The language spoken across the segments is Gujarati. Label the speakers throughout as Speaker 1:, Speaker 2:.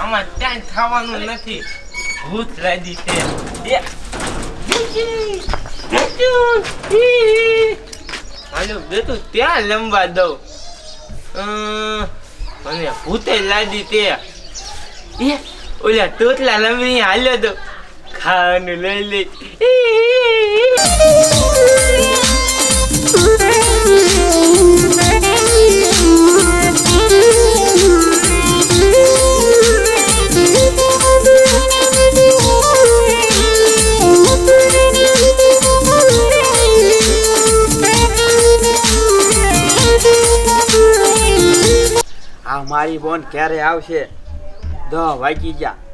Speaker 1: આમાં ક્યાંય થવાનું નથી. ભૂત લાદી છે. હાલો બેટું ત્યાં લંબા દઉં. અને ભૂતે લાદી તે. ઓલા ટોટલા લંબી હાલ્યો તો ખાવાનું લઈ લઈ.
Speaker 2: આ મારી બોન ક્યારે આવશે? દહ વાગી ગયા.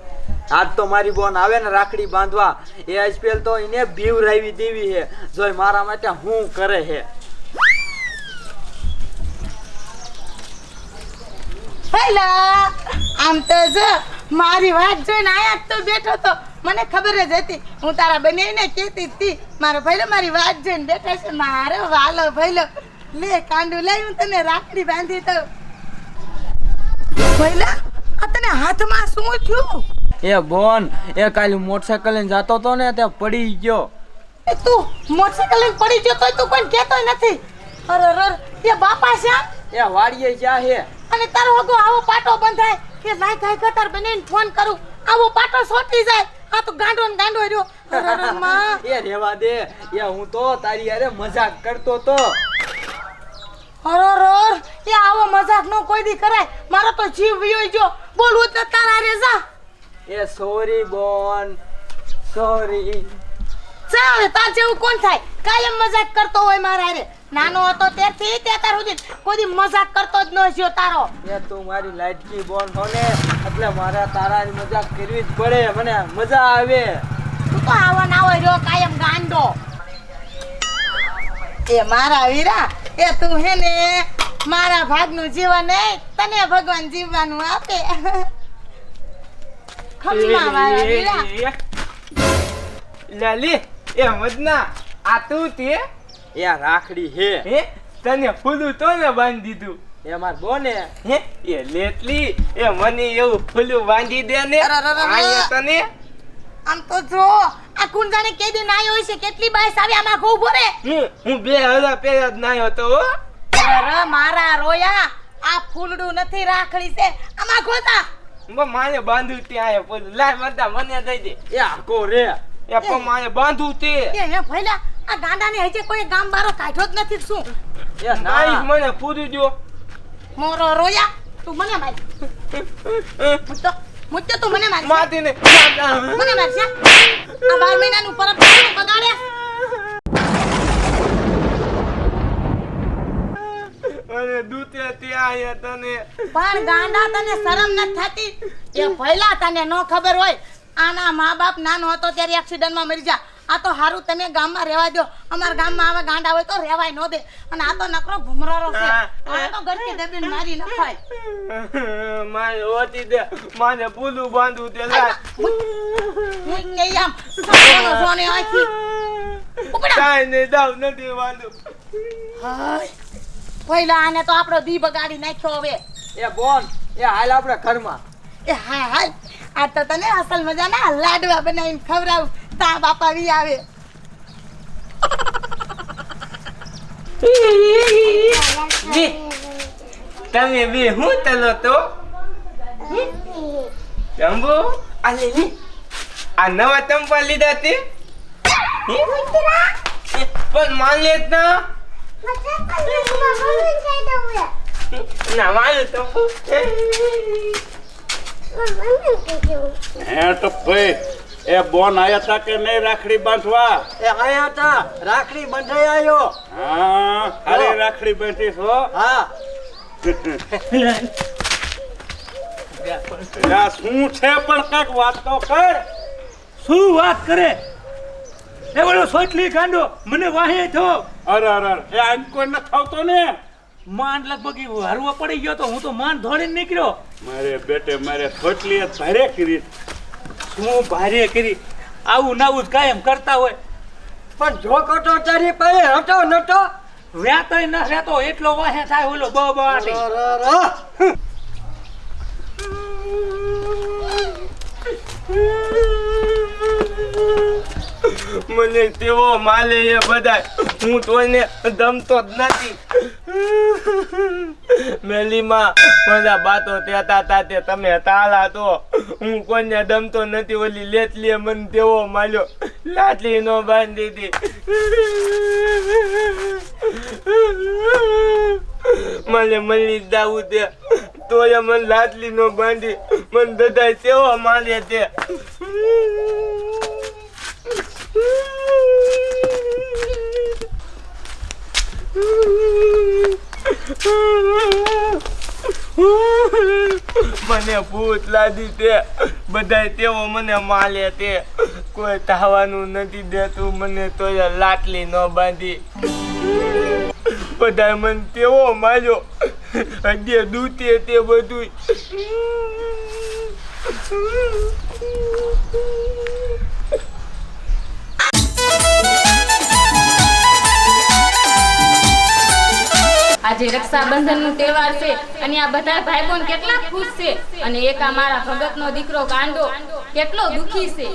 Speaker 2: આજ તો મારી બોન આવે ને રાખડી બાંધવા. એ આજપેલ તો એને બીવરાવી દેવી છે જોઈ મારા માટે હું કરે છે
Speaker 3: હેલો, આમ તો જો મારી વાત જોઈને આયા તો બેઠો તો મને ખબર જ હતી. હું તારા બનેવીને કહેતી હતી મારો ભાઈલો મારી વાત જોઈને બેઠા છે. મારો વાલો ભાઈલો, લે કાંડું લઈ હું તને રાખડી બાંધી તો ભાઈલા, આ તને હાથમાં શું થયું?
Speaker 2: એ બોન એ કાલે મોટરસાયકલ લઈને જતો તો ને તે પડી ગયો.
Speaker 3: એ તું મોટરસાયકલ લઈને પડી ગયો તો તું કોઈ કહેતો નથી. અરે અરે એ બાપા શ્યામ
Speaker 2: એ વાડીએ જ્યાં હે
Speaker 3: અને તારો હગો આવો પાટો બંધાય કે લાઈ ગાય કતાર બનીને ફોન કરું. આવો પાટો સોટી જાય. આ તો ગાંડો ને ગાંડો રહ્યો. અરે માં.
Speaker 2: એ રેવા દે. એ હું તો તારી અરે મજાક કરતો તો.
Speaker 3: અરે એ આવો મજાક નો કોઈ દી કરાય. મારો તો જીવ વિયો ગયો. બોલવું ન તારા રે જા.
Speaker 2: એ સોરી બોન સોરી.
Speaker 3: ચાલ તાર જેવું કોણ થાય? કાયમ મજાક કરતો હોય મારા હારે. નાનો હતો ત્યારથી તે તાર સુધી કોઈ મજાક કરતો જ ન જ્યો તારો.
Speaker 2: એ તું મારી લાડકી બોન હો ને એટલે મારે તારાની મજાક કરવી જ પડે. મને મજા આવે.
Speaker 3: તું તો આવા ના હોય રહ્યો કાયમ ગાંડો. એ મારા વીરા એ તું હે ને મારા ભાગનું જીવન એ તને ભગવાન જીવવાનું આપે. ખમ્મા મારા વીરા
Speaker 1: લાલી એ મદના આ તું તે
Speaker 2: એ રાખડી હે
Speaker 1: હે તને ફૂલું તો ને બાંધી દીધું
Speaker 2: એ માર બોને
Speaker 1: હે એ લેટલી એ મને એવું ફૂલું બાંધી દે ને. અહીંયા તને
Speaker 3: આમ તો જો આ કુંજાને કે દિન હોય છે કેટલી બાઈસ આવી આમાં ઘઉં ભરે
Speaker 1: હું હું બે હજાર પહેલા જ નાયો હતો હો
Speaker 3: અરે મારા રોયા આ ફૂલડું નથી રાખડી છે આમાં ગોતા
Speaker 1: બ- માને બાંધું ત્યાં લાય મરતા મને દઈ દે.
Speaker 2: એ આકો રે.
Speaker 1: એ પણ માને બાંધું તે.
Speaker 3: એ હે ભઈલા આ ગાંડાને હજે કોઈ ગામ બારો કાઢ્યો જ નથી શું?
Speaker 2: એ
Speaker 1: નાઈ મને પૂરી દો
Speaker 3: મોરો રોયા? તું મને માર. મુદ્દો મુદ્દો તું મને માર.
Speaker 1: માતી ને
Speaker 3: મને માર આ બાર મહિનાનું પરબ કેવું બગાડે
Speaker 1: અને દૂતે ત્યાં તને.
Speaker 3: પણ ગાંડા તને શરમ ન થતી? એ ભઈલા તને નો ખબર હોય આના મા બાપ નાનો હતો ત્યારે એક્સિડન્ટમાં મરી જા આ તો હારું તમે ગામમાં રહેવા દો અમારા ગામમાં આવા ગાંડા હોય તો રહેવાય ન દે. અને આ તો નકરો ભમરારો છે. આ તો ઘરથી દબીને મારી નખાય.
Speaker 1: મારે ઓતી દે. માને પૂલું બાંધું તે લા
Speaker 3: હું નહીં આમ સોને આખી ઉપડા.
Speaker 1: કાઈ ને દાવ નથી બાંધું
Speaker 3: હાય. પહેલા આને તો આપણો દી બગાડી નાખ્યો હવે.
Speaker 2: એ બોન એ હાલ આપણે ઘરમાં.
Speaker 3: એ હાય હાય. આ તો તને અસલ મજાના લાડવા બનાવીને ખવડાવું. તા બાપા વી આવે.
Speaker 1: તમે બે હું તલો તો? જંબુ? આ લે. આ નવા ચંપા લીધા તે? હે? પણ માન જ ના.
Speaker 4: હે તો ભાઈ એ બોન આયા તા કે નહીં રાખડી બાંધવા?
Speaker 2: એ આયા તા રાખડી બંધાઈ આયો.
Speaker 4: હા અરે રાખડી બાંધી છો
Speaker 2: હા.
Speaker 4: શું છે પણ કંઈક વાત તો કર?
Speaker 5: શું વાત કરે? એ બોલો સોટલી ગાંડો મને વાહે થો.
Speaker 4: અરે અરે એ આમ કોઈ ન થાવતો ને.
Speaker 5: માન લગભગ હરવા પડી ગયો તો હું તો માન ધોળીને નીકળ્યો.
Speaker 4: મારે બેટે મારે સોટલી ભારે કરી.
Speaker 5: શું ભારે કરી? આવું નાવું જ કાયમ કરતા હોય.
Speaker 2: પણ જો કટો તારી પાસે હતો નતો
Speaker 5: વ્યાતો ન રહેતો એટલો વાહે થાય ઓલો બહુ બહુ આટી.
Speaker 1: મને તેવો માલે એ બધા હું તોને દમતો જ નથી. મેલીમાં બધા બાતો તેતા તા તે તમે તાળા તો. હું કોઈને દમતો નથી, ઓલી લેટલીએ મને તેવો માલ્યો. લાટલી નો બાંધી હતી. મને મળી જાવું તે. તોય મને લાટલી નો બાંધી. મને બધાય તેવો માલે તે. મને ભૂત લાદી તે. બધા તેવો મને માલે તે. કોઈ ધાવાનું નથી દેતું, મને તો લાટલી ન બાંધી. બધા મને તેવો માર્યો. હજી દૂતે તે બધું
Speaker 6: આજે રક્ષાબંધનનું તહેવાર છે અને આ બધા ભાઈ બોન કેટલા ખુશ છે અને એક આ મારા ભગત નો દીકરો કાંડો કેટલો દુખી છે.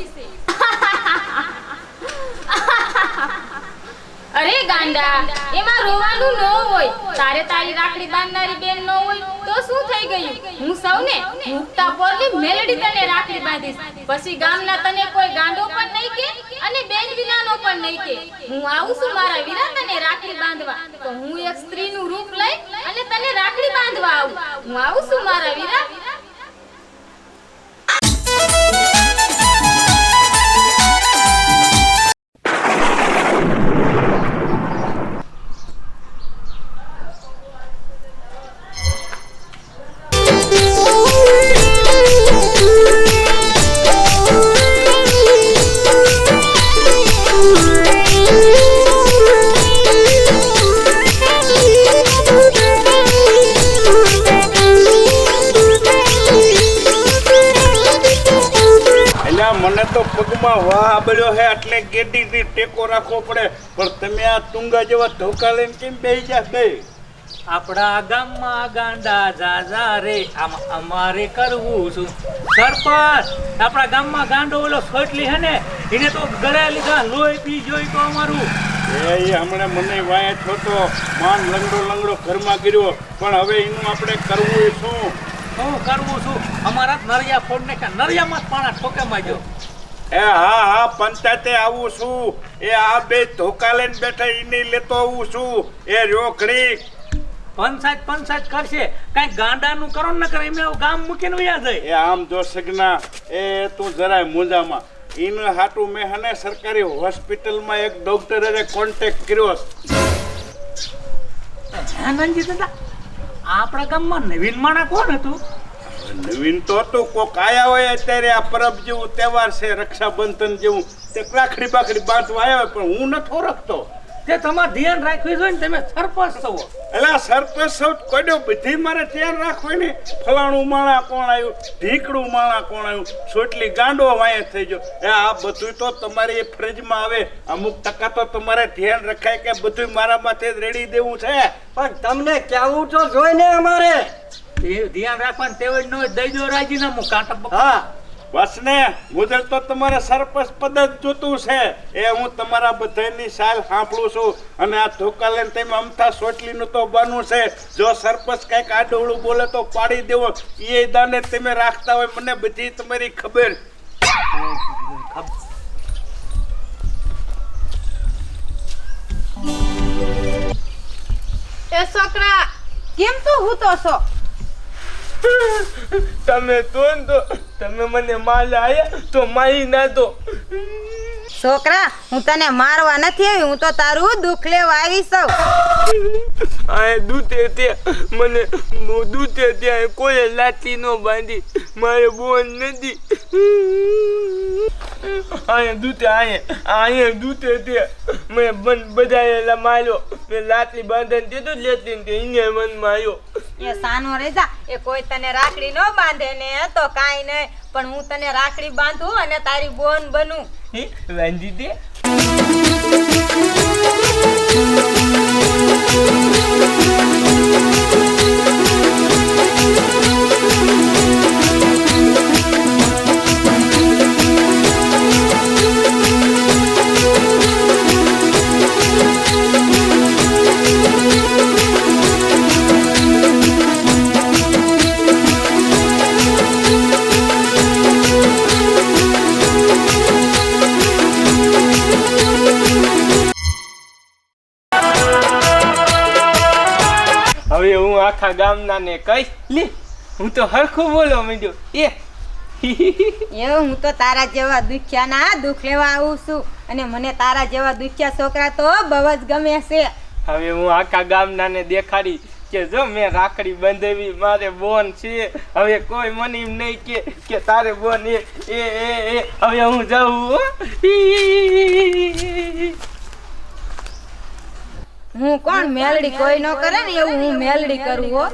Speaker 6: અરે ગાંડા, એમાં રોવાનું ન હોય. તારે તારી રાખડી બાંધનારી બેન ન હોય તો શું થઈ ગયું? હું સૌને મુક્તા પોરલી મેલડી તને રાખડી બાંધીશ. પછી ગામના તને કોઈ ગાંડો પણ નહીં કે અને બેન વિનાનો પણ નહીં કે. હું આવું છું મારા વિરા તને રાખડી બાંધવા. તો હું એક સ્ત્રીનું રૂપ લઈ અને તને રાખડી બાંધવા આવું. હું આવું છું મારા વીરા
Speaker 4: પગમાં વાહ બળ્યો હે એટલે ગેડીથી ટેકો રાખવો પડે. પણ તમે આ તુંગા જેવા ધોકા લઈને કેમ બેહી જા બે?
Speaker 5: આપણા ગામમાં ગાંડા જાજા રે. આમ અમારે કરવું શું? સરપંચ આપણા ગામમાં ગાંડો ઓલો સોટલી હે ને એને તો ગળે લીધા લોહી પી જોઈ તો અમારું.
Speaker 4: એ હમણાં મને વાય છોટો માન લંગડો લંગડો ઘરમાં કર્યો. પણ હવે એનું આપણે કરવું શું?
Speaker 5: શું કરવું છું અમારા નરિયા ફોડ ને નરિયામાં જ પાણા ઠોકે માર્યો.
Speaker 4: એ હા હા પંચાયતે આવું છું. એ આ બે ધોકા લઈને બેઠા એની લેતો આવું છું. એ રોકડી.
Speaker 5: પંચાયત પંચાયત કરશે. કઈ ગાંડાનું કરો ન કરે એમને ગામ મૂકીને વયા જાય.
Speaker 4: એ આમ જો સગના એ તું જરાય મૂંઝામાં એનું હાટું મેં હને સરકારી હોસ્પિટલમાં એક ડોક્ટરે કોન્ટેક્ટ કર્યો છે.
Speaker 5: આનંદજી દાદા. આપણા ગામમાં નવીન માણા કોણ હતું?
Speaker 4: નવીન તો તો કોક આયા હોય અત્યારે આ પરબ જેવું તહેવાર છે રક્ષાબંધન જેવું. તે રાખડી બાખડી બાંધવા આવ્યા હોય પણ હું નથી ઓળખતો
Speaker 5: તે તમારે ધ્યાન રાખવી જોઈએ ને તમે સરપંચ થવો
Speaker 4: એટલે સરપંચ સૌ કડ્યો બધી મારે ધ્યાન રાખવું ને. ફલાણું માળા કોણ આવ્યું ઢીકડું માળા કોણ આવ્યું છોટલી ગાંડો વાંયે થઈ ગયો. એ આ બધું તો તમારી ફ્રિજમાં આવે. અમુક ટકા તો તમારે ધ્યાન રખાય કે બધું મારા માથે રેડી દેવું છે.
Speaker 2: પણ તમને કેવું તો જોઈને અમારે?
Speaker 5: ધ્યાન રાખવાનું તેવું જ ન દઈ દો રાજીનામું કાંટા
Speaker 2: હા.
Speaker 4: બસ ને મુજબ તો તમારે સરપંચ પદ જ જોતું છે. એ હું તમારા બધાની સાલ સાંભળું છું. અને આ ધોકા લઈને તમે અમથા સોટલીનું તો બનવું છે. જો સરપંચ કંઈક આડોળું બોલે તો પાડી દેવો. એ દાને તમે રાખતા હોય મને બધી તમારી ખબર.
Speaker 3: એ છોકરા કેમ તો હૂતો છો?
Speaker 1: તમે તો તો તમે મને માલ આયા તો માહી ના તો
Speaker 3: છોકરા હું તને મારવા નથી આવી હું તો તારું દુઃખ લેવા આવી છું.
Speaker 1: આ દૂતે તે મને દૂતે ત્યાં કોઈ લાઠી નો બાંધી મારે બોન નથી. અહીંયા દૂતે અહીંયા અહીંયા દૂતે તે મેં બન બધાએ માર્યો મેં લાટલી તે દીધું લેતી ને તે અહીંયા મન માર્યો
Speaker 3: એ સાનો રેજા એ કોઈ તને રાખડી ન બાંધે ને તો કાઈ નહીં. પણ હું તને રાખડી બાંધું અને તારી બોન બનું.
Speaker 1: હે, દે. આખા ગામના ને કહીશ લે હું તો હરખું બોલો મીડ્યો. એ.
Speaker 7: એ હું તો તારા જેવા દુખ્યાના દુઃખ લેવા આવું છું અને મને તારા જેવા દુખ્યા છોકરા તો બહુ જ ગમે છે.
Speaker 1: હવે હું આખા ગામના ને દેખાડી કે જો મેં રાખડી બંધાવી મારે બોન છે. હવે કોઈ મને એમ નહીં કે કે તારે બોન એ એ એ હવે હું જાઉં.
Speaker 7: હું કોણ મેલડી કોઈ ન કરે ને એવું હું મેલડી કરું હો.